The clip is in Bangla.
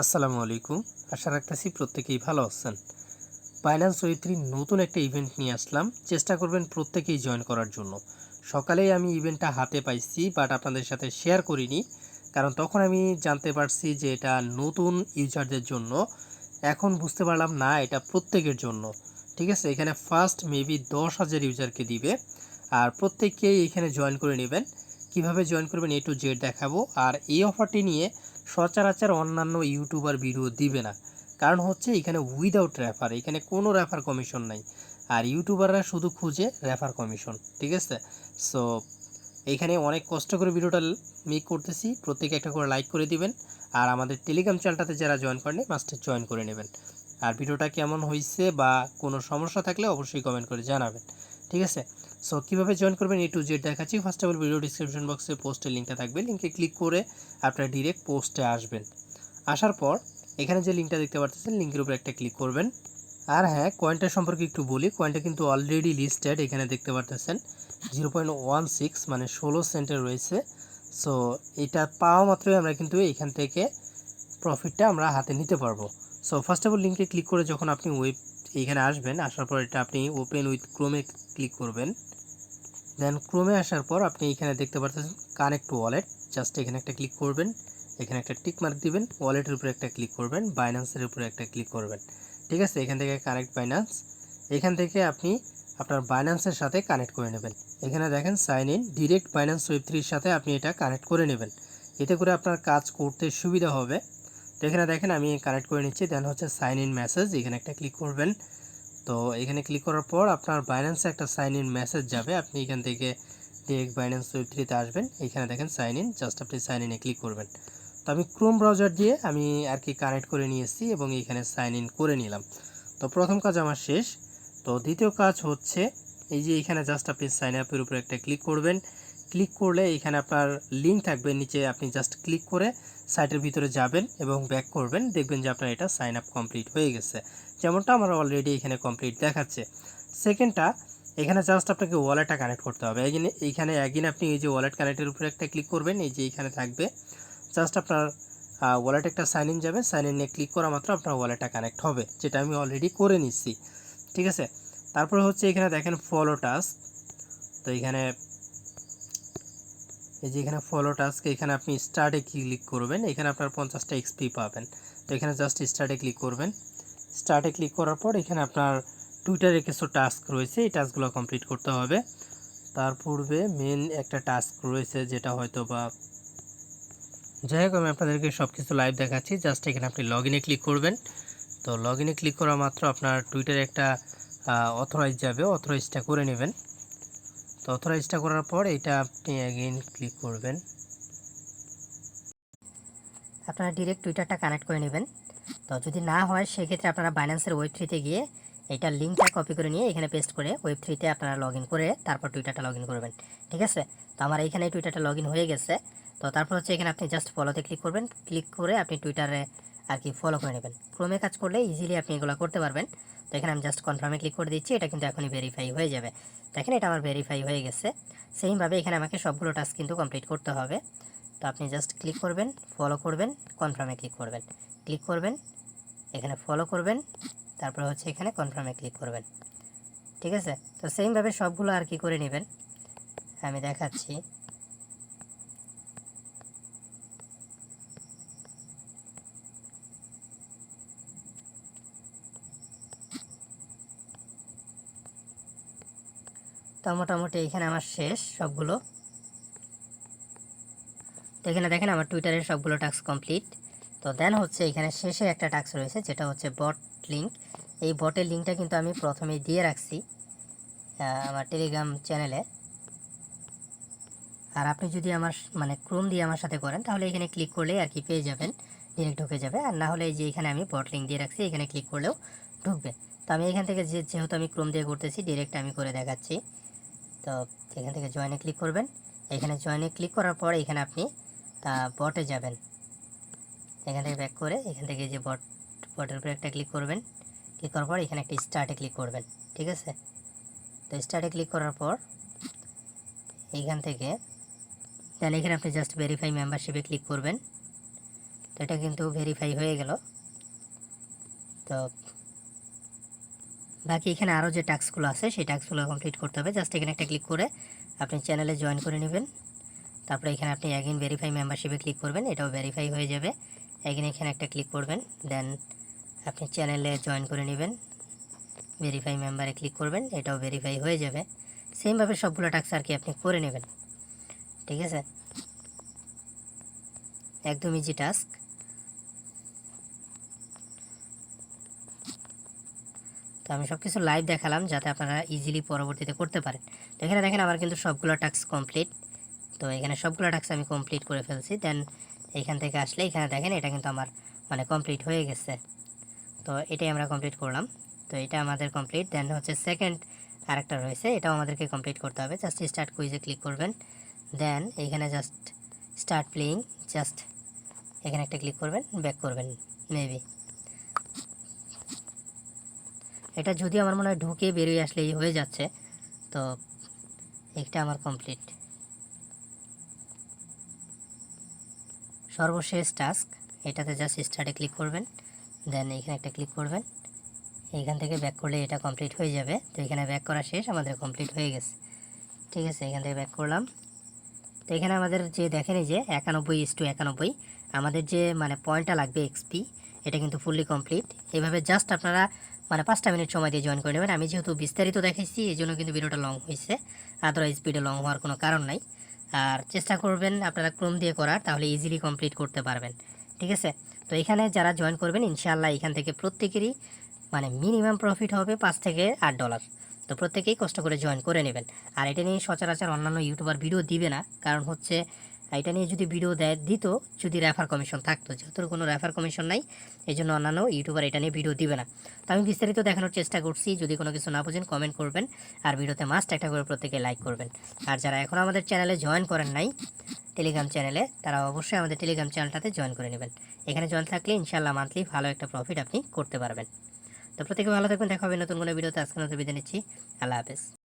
আসসালামু আলাইকুম। আশা রাখতেছি প্রত্যেকেই ভালো আছেন। বাইন্যান্স ওয়েব থ্রি নতুন একটা ইভেন্ট নিয়ে আসলাম। চেষ্টা করবেন প্রত্যেকেই জয়েন করার জন্য। সকালেই আমি ইভেন্টটা হাতে পাইছি বাট আপনাদের সাথে শেয়ার করিনি, কারণ তখন আমি জানতে পারছি যে এটা নতুন ইউজারদের জন্য। এখন বুঝতে পারলাম, না, এটা প্রত্যেকের জন্য। ঠিক আছে, এখানে ফার্স্ট মেবি দশ হাজার ইউজারকে দিবে, আর প্রত্যেককেই এখানে জয়েন করে নেবেন। কীভাবে জয়েন করবেন এ টু জেড দেখাবো। আর এই অফারটি নিয়ে সচরাচর অন্যান্য ইউটিউবার ভিডিও দিবে না। কারণ হচ্ছে এখানে উইদাউট রেফার এখানে কোনো রেফার কমিশন নাই। আর ইউটিউবাররা শুধু খুঁজে রেফার কমিশন ঠিক আছে? সো এইখানে অনেক কষ্ট করে ভিডিওটা মেক করতেছি। প্রত্যেকে একটা করে লাইক করে দিবেন। আর আমাদের টেলিগ্রাম চ্যানেলটাতে যারা জয়েন করেনি মাস্টার জয়েন করে নেবেন। আর ভিডিওটা কেমন হয়েছে বা কোনো সমস্যা থাকলে অবশ্যই কমেন্ট করে জানাবেন, ঠিক আছে? সো কীভাবে জয়েন করবেন এ টু জেড দেখাচ্ছি। First of all video description বক্সে পোস্টের লিঙ্কটা থাকবে। লিঙ্কে ক্লিক করে আপনারা ডিরেক্ট পোস্টে আসবেন। আসার পর, এখানে যে লিঙ্কটা দেখতে পাচ্ছেন লিঙ্কের উপর একটা ক্লিক করবেন। আর হ্যাঁ কয়েনটা সম্পর্কে একটু বলি। কয়েনটা কিন্তু অলরেডি লিস্টেড এখানে দেখতে পাচ্ছেন জিরো পয়েন্ট ওয়ান সিক্স মানে ষোলো সেন্টের রয়েছে। সো এটা পাওয়া মাত্রই আমরা কিন্তু এখান থেকে প্রফিটটা আমরা হাতে নিতে পারব। সো ফার্স্ট অফ অল লিঙ্কে ক্লিক করে যখন আপনি ওয়েব এখানে আসবেন, আসার পর এটা আপনি ওপেন উইথ ক্রোমে ক্লিক করবেন। দেন ক্রোমে আসার পর আপনি এখানে দেখতে পাচ্ছেন কানেক্ট ওয়ালেট জাস্ট এখানে একটা ক্লিক করবেন। এখানে একটা টিক মার্ক দিবেন। ওয়ালেটের উপরে একটা ক্লিক করবেন। বাইন্যান্সের উপরে একটা ক্লিক করবেন। ঠিক আছে? এখান থেকে কানেক্ট বাইন্যান্স এখান থেকে আপনি আপনার বাইন্যান্সের সাথে কানেক্ট করে নেবেন। এখানে দেখেন sign in direct Binance web থ্রির সাথে আপনি এটা কানেক্ট করে নেবেন। এতে করে আপনার কাজ করতে সুবিধা হবে। তো এখানে দেখেন, আমি কানেক্ট করে নিচ্ছি। দেন হচ্ছে সাইন ইন মেসেজ এখানে একটা ক্লিক করবেন। তো এখানে ক্লিক করার পর আপনার বাইন্যান্সে একটা সাইন ইন মেসেজ যাবে। আপনি এখান থেকে ডিরেক্ট বাইন্যান্স ওয়েব থ্রিতে আসবেন। এখানে দেখেন সাইন ইন জাস্ট আপনি সাইন ইনে ক্লিক করবেন। তো আমি ক্রোম ব্রাউজার দিয়ে আমি আর কি কানেক্ট করে নিয়েছি এবং এখানে সাইন ইন করে নিলাম। তো প্রথম কাজ আমার শেষ। তো দ্বিতীয় কাজ হচ্ছে, এই যে এখানে জাস্ট আপনি সাইন আপের উপরে একটা ক্লিক করবেন। ক্লিক করলে এখানে আপনার লিঙ্ক থাকবে, নিচে আপনি জাস্ট ক্লিক করে সাইটের ভিতরে যাবেন এবং ব্যাক করবেন, দেখবেন যে আপনার এটা সাইন আপ কমপ্লিট হয়ে গেছে। যেমনটা আমার অলরেডি এখানে কমপ্লিট দেখাচ্ছে। সেকেন্ডটা এখানে জাস্ট আপনাকে ওয়ালেটটা কানেক্ট করতে হবে। এখানে এইখানে একদিন আপনি এই যে ওয়ালেট কানেক্টের উপরে একটা ক্লিক করবেন, এই যে এখানে থাকবে। জাস্ট আপনার ওয়ালেট একটা সাইন ইন যাবে। সাইন ইনে ক্লিক করা মাত্র আপনার ওয়ালেটটা কানেক্ট হবে, যেটা আমি অলরেডি করে নিচ্ছি ঠিক আছে? তারপরে হচ্ছে এখানে দেখেন ফলো টাস্ক তো এখানে এই যে এখানে ফলো টাস্ক এখানে আপনি স্টার্টে ক্লিক করবেন, এখানে আপনার পঞ্চাশটা এক্সপি পাবেন। তো এখানে জাস্ট স্টার্টে ক্লিক করবেন। স্টার্টে ক্লিক করার পর এখানে আপনার টুইটারে কিছু টাস্ক রয়েছে, এই টাস্কগুলো কমপ্লিট করতে হবে। তার পূর্বে মেন একটা টাস্ক রয়েছে, যেটা হয়তো বা যাই হোক, আমি আপনাদেরকে সব কিছু লাইভ দেখাচ্ছি। জাস্ট এখানে আপনি লগ ইনে ক্লিক করবেন। তো লগ ইনে ক্লিক করা মাত্র আপনার টুইটারে একটা অথরাইজ যাবে অথরাইজটা করে নেবেন। তো অথরাইজটা করার পর এটা আপনি অ্যাগেন ক্লিক করবেন। আপনারা ডিরেক্ট টুইটারটা কানেক্ট করে নেবেন। তো যদি না হয়, সেক্ষেত্রে আপনারা বাইন্যান্সের ওয়েব থ্রিতে গিয়ে এইটা লিঙ্কটা কপি করে নিয়ে এখানে পেস্ট করে ওয়েব থ্রিতে আপনারা লগ করে তারপর টুইটারটা লগ করবেন। ঠিক আছে? তো আমার এইখানে টুইটারটা লগ হয়ে গেছে। তো তারপর হচ্ছে এখানে আপনি জাস্ট ফলোতে ক্লিক করবেন। ক্লিক করে আপনি টুইটারে আর কি ফলো করে নেবেন। ক্রোমে কাজ করলে ইজিলি আপনি এগুলো করতে পারবেন। তো এখানে আমি জাস্ট কনফার্মে ক্লিক করে দিচ্ছি, এটা কিন্তু এখনই ভেরিফাই হয়ে যাবে। দেখেন এটা আমার ভেরিফাই হয়ে গেছে। সেমভাবে এখানে আমাকে সবগুলো টাস্ক কিন্তু কমপ্লিট করতে হবে। তো আপনি জাস্ট ক্লিক করবেন ফলো করবেন কনফার্মে ক্লিক করবেন। ক্লিক করবেন, এখানে ফলো করবেন, তারপর হচ্ছে এখানে কনফার্মে ক্লিক করবেন। ঠিক আছে? তো সেইমভাবে সবগুলো আর কি করে নেবেন? আমি দেখাচ্ছি। তো মোটামুটি এখানে আমার শেষ সবগুলো। তো এখানে দেখেন আমার টুইটারের সবগুলো টাস্ক কমপ্লিট তো দেন হচ্ছে এখানে শেষে একটা টাস্ক রয়েছে, যেটা হচ্ছে বট লিঙ্ক এই বটের লিঙ্কটা কিন্তু আমি প্রথমেই দিয়ে রাখছি আমার টেলিগ্রাম চ্যানেলে আর আপনি যদি আমার মানে ক্রোম দিয়ে আমার সাথে করেন, তাহলে এখানে ক্লিক করলেই আর কি পেয়ে যাবেন ডিরেক্ট ঢুকে যাবে। আর না হলে এই যে এখানে আমি বট লিঙ্ক দিয়ে রাখছি, এখানে ক্লিক করলেও ঢুকবে। তো আমি এখান থেকে যে, যেহেতু আমি ক্রোম দিয়ে করতেছি ডিরেক্ট আমি করে দেখাচ্ছি। তো এখান থেকে জয়েনে ক্লিক করবেন। এখানে জয়েনে ক্লিক করার পর এখানে আপনি বটে যাবেন। এখান থেকে ব্যাক করে এখান থেকে যে বট বটের উপরে একটা ক্লিক করবেন। ক্লিক করার পর এখানে একটা স্টার্টে ক্লিক করবেন, ঠিক আছে? তো স্টার্টে ক্লিক করার পর এইখান থেকে দেন এখানে আপনি জাস্ট ভেরিফাই মেম্বারশিপে ক্লিক করবেন। তো এটা কিন্তু ভেরিফাই হয়ে গেল। তো বাকি এখানে আরও যে টাস্কগুলো আছে, সেই টাস্কগুলো কমপ্লিট করতে হবে। জাস্ট এখানে একটা ক্লিক করে আপনি চ্যানেলে জয়েন করে নেবেন। তারপরে এখানে আপনি অ্যাগেন ভেরিফাই মেম্বারশিপে ক্লিক করবেন, এটাও ভেরিফাই হয়ে যাবে। অ্যাগেন এখানে একটা ক্লিক করবেন দেন আপনি চ্যানেলে জয়েন করে নেবেন। ভেরিফাই মেম্বারে ক্লিক করবেন, এটাও ভেরিফাই হয়ে যাবে। সেমভাবে সবগুলো টাস্ক আর কি আপনি করে নেবেন। ঠিক আছে? একদম ইজি টাস্ক আমি সব কিছু লাইভ দেখালাম যাতে আপনারা ইজিলি পরবর্তীতে করতে পারেন। তো এখানে দেখেন আমার কিন্তু সবগুলো টাস্ক কমপ্লিট তো এখানে সবগুলো টাস্ক আমি কমপ্লিট করে ফেলছি। দেন এইখান থেকে আসলে এখানে দেখেন এটা কিন্তু আমার মানে কমপ্লিট হয়ে গেছে। তো এটাই আমরা কমপ্লিট করলাম। তো এটা আমাদের কমপ্লিট দেন হচ্ছে সেকেন্ড আরেকটা রয়েছে। এটাও আমাদেরকে কমপ্লিট করতে হবে। জাস্ট স্টার্ট কুইজে ক্লিক করবেন। দেন এইখানে জাস্ট স্টার্ট প্লেয়িং জাস্ট এখানে একটা ক্লিক করবেন। ব্যাক করবেন। মেবি এটা যদি আমার মনে হয় ঢুকে বেরিয়ে আসলেই হয়ে যাচ্ছে, তো এটা আমার কমপ্লিট সর্বশেষ টাস্ক এটাতে জাস্ট স্টার্টে ক্লিক করবেন দেন এইখানে একটা ক্লিক করবেন, এইখান থেকে ব্যাক করলে এটা কমপ্লিট হয়ে যাবে, তো এখানে ব্যাক করা শেষ, আমাদের কমপ্লিট হয়ে গেছে। ঠিক আছে, এখান থেকে ব্যাক করলাম। এখানে আমাদের যে দেখেন এই যে একানব্বই ইস টু একানব্বই, আমাদের যে মানে পয়েন্টটা লাগবে এক্সপি এটা কিন্তু ফুললি কমপ্লিট এভাবে জাস্ট আপনারা মানে পাঁচটা মিনিট সময় দিয়ে জয়েন করে নেবেন। আমি যেহেতু বিস্তারিত দেখাইছি, এই জন্য কিন্তু ভিডিওটা লং হয়েছে আদারওয়াইজ ভিডিও লং হওয়ার কোনো কারণ নাই। আর চেষ্টা করবেন আপনারা ক্রোম দিয়ে করার, তাহলে ইজিলি কমপ্লিট করতে পারবেন। ঠিক আছে? তো এখানে যারা জয়েন করবেন, ইনশাআল্লাহ এখান থেকে প্রত্যেকেরই মানে মিনিমাম প্রফিট হবে পাঁচ থেকে আট ডলার তো প্রত্যেকেই কষ্ট করে জয়েন করে নেবেন। আর এটা নিয়ে সচরাচর অন্যান্য ইউটিউবার ভিডিও দিবে না, কারণ হচ্ছে, এটা নিয়ে যদি ভিডিও দেয়, দিত, যদি রেফার কমিশন থাকতো যেহেতু কোনো রেফার কমিশন নাই, এই জন্য অন্যান্য ইউটিউবার এটা নিয়ে ভিডিও দিবে না। তো আমি বিস্তারিত দেখানোর চেষ্টা করছি, যদি কোনো কিছু না বোঝেন কমেন্ট করবেন, আর ভিডিওতে মাস্ট একটা করে প্রত্যেকে লাইক করবেন। আর যারা এখন আমাদের চ্যানেলে জয়েন করেন নাই টেলিগ্রাম চ্যানেলে তারা অবশ্যই আমাদের টেলিগ্রাম চ্যানেলটাতে জয়েন করে নেবেন। এখানে জয়েন থাকলে ইনশাল্লাহ মান্থলি ভালো একটা প্রফিট আপনি করতে পারবেন। তো প্রত্যেকে ভালো থাকবেন, দেখা হবে নতুন কোনো ভিডিওতে। আজকে মতো বিদায় নিচ্ছি। আল্লাহ হাফেজ।